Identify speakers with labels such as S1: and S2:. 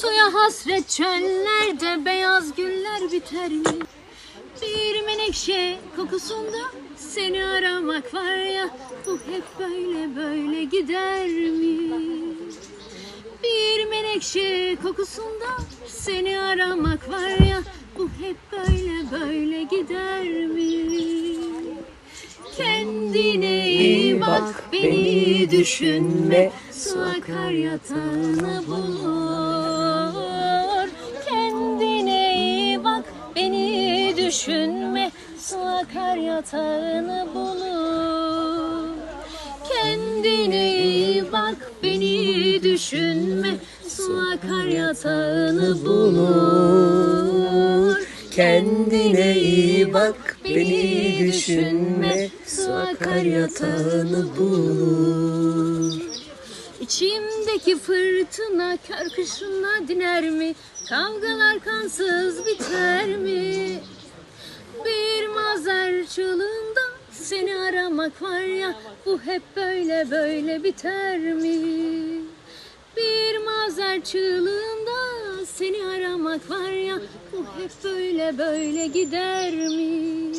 S1: Suya hasret çöllerde beyaz güller biter mi? Bir menekşe kokusunda seni aramak var ya Bu hep böyle böyle gider mi? Bir menekşe kokusunda seni aramak var ya Bu hep böyle böyle gider mi? Kendine iyi bak beni düşünme Su akar yatağını bulur düşünme Su akar yatağını bulur Kendine iyi bak beni düşünme Su akar yatağını bulur
S2: Kendine iyi bak, beni düşünme, su akar yatağını bulur.
S1: İçimdeki fırtına kör kışına diner mi? Kavgalar kansız biter mi? Aramak var ya Bu hep böyle böyle biter mi? Bir mazer çığlığında seni aramak var ya Bu hep böyle böyle gider mi?